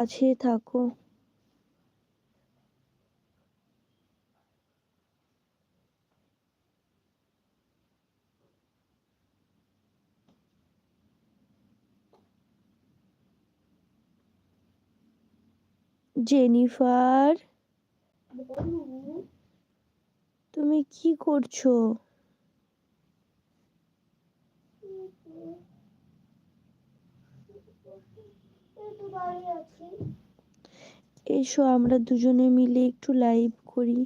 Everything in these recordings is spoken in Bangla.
কাছে থাকো। জেনিফার তুমি কি করছ? এসো আমরা দুজনে মিলে একটু লাইভ করি।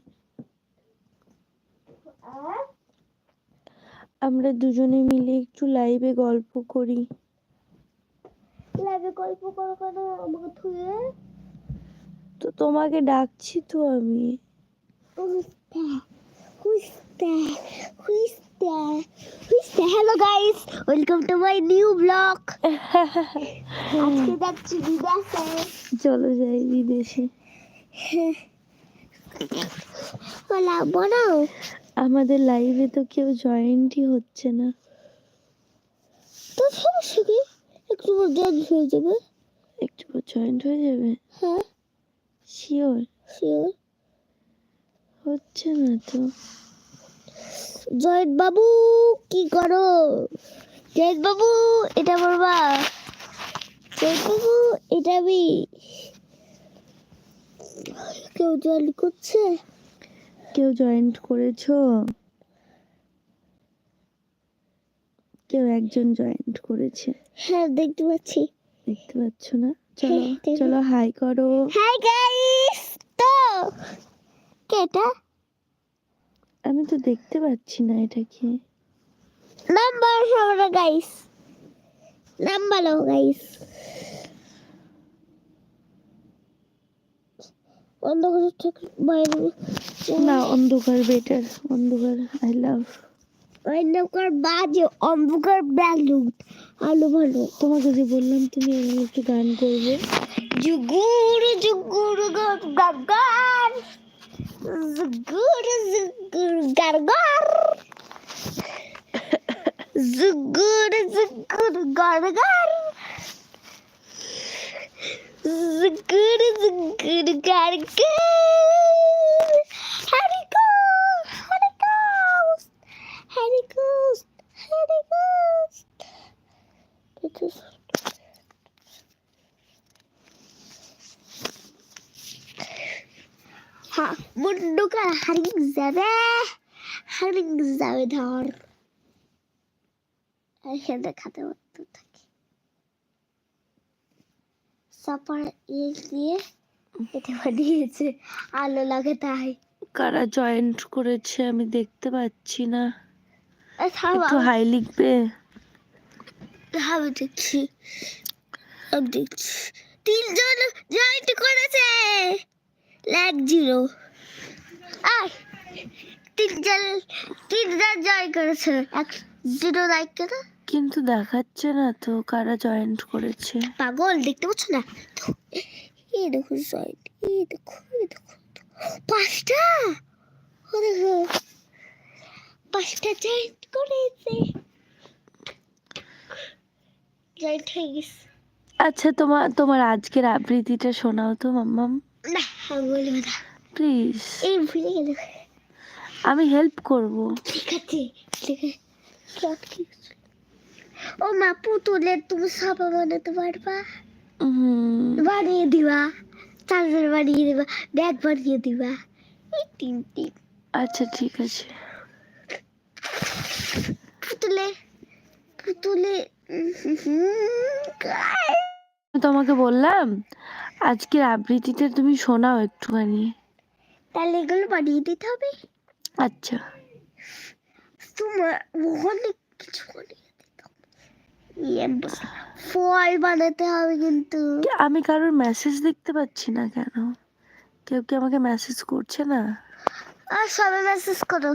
আমরা দুজনে মিলে একটু লাইভে গল্প করি। লাগে গল্প করো কেন আমাকে থুয়ে তো তোমাকে ডাকছি তো আমি। Who's there? Who's Hello guys, welcome to my new vlog. আজকে যাচ্ছি বিদেশে। চলো যাই বিদেশে। বলা বানাও আমাদের লাইভে তো কেউ জয়েন্টই হচ্ছে না। তো সমস্যা কি? একটু জয়েন হয়ে যাবে। একটু জয়েন্ট হয়ে যাবে? হ্যাঁ। শিওর শিওর হচ্ছে না তো। জয়েন বাবু কি করো? জয়েন বাবু এটা বলবা? জয়েন বাবু এটা আমি কেউ জয়েন করছে? কেউ জয়েন্ট করেছ? কেউ একজন জয়েন্ট করেছে? হ্যাঁ দেখতে পাচ্ছি। দেখতে পাচ্ছ না? চলো হ্যাঁ, চলো হাই করো। হাই গাইস তো কে এটা? আমি তো দেখতে পাচ্ছি না এটা কি নাম্বার সবাই গাইস নাম বলো গাইস অন্ধকার থেকে বাইরে না অন্ধকার বেটার অন্ধকার আই লাভ অন্ধকার বাজে অন্ধকার ব্যালুট আলো ভালো। তোমাকে যে বললাম তুমি একটু গান করবে। জুগুর জুগুর গার গার জুগুর জুগুর gargar. Zugur, zugur, gargar. Zugur, zugur, gargar. Hare Ghost, Hare Ghost, Hare Ghost, Hare Ghost. It is. ها مندوق الحريق زبه হারিং যাবে ধর। এখানে খাতে থাকে। সাপার ইয়ে দিয়ে এটা বানিয়েছে আলো লাগে তাই। কারা জয়েন্ট করেছে আমি দেখতে পাচ্ছি না। একটু হাই লিখবে? আমি দেখছি। আমি দেখছি। তিনজন জয়েন্ট করেছে। ল্যাক জিরো আয়। তিনজন তিনজন জয়েন করেছে। এক জিরো লাইক কেন? কিন্তু দেখাচ্ছে না তো কারা জয়েন্ট করেছে। পাগল দেখতে পাচ্ছ না? এই দেখো জয়েন্ট এই দেখো এই দেখো। পাঁচটা! ও দেখো পাঁচটা জয়েন্ট করেছে। জয়েন্ট হয়ে গেছে। আচ্ছা তোমার তোমার আজকের আবৃত্তিটা শোনাও তো মাম্মাম। না আমি বলব না। প্লিজ এই ভুলে গেল। আমি হেল্প করব। ঠিক আছে ঠিক আছে। ও মা পুতুলের তুমি সাপা বানাতে পারবা হুম, বানিয়ে দিবা। চার্জার বানিয়ে দিবা ব্যাগ বানিয়ে দিবা। এই তিন তিন। আচ্ছা ঠিক আছে। পুতুলে পুতুলে তোমাকে বললাম আজকের আবৃত্তিতে তুমি শোনাও একটুখানি। তাহলে এগুলো বানিয়ে দিতে হবে। আচ্ছা। তোমার অনেক কিছু হবে ইয়ে, ফল বানাতে হবে কিন্তু। আমি কারোর মেসেজ দেখতে পাচ্ছি না কেন? কেউ কি আমাকে মেসেজ করছে না? আর সবাই মেসেজ করো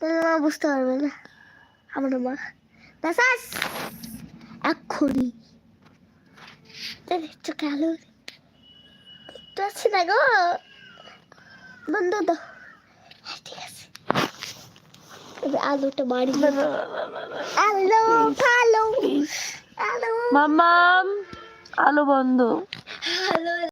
তাহলে মা বুঝতে পারবে না। আমার মা মেসেজ এক্ষুনি। চোখে আলো। তো আছে না গো। বন্ধ দাও। এবার আলোটা বাড়ি আলো ভালো। আলো। মাম্মাম আলো বন্ধ। ভালো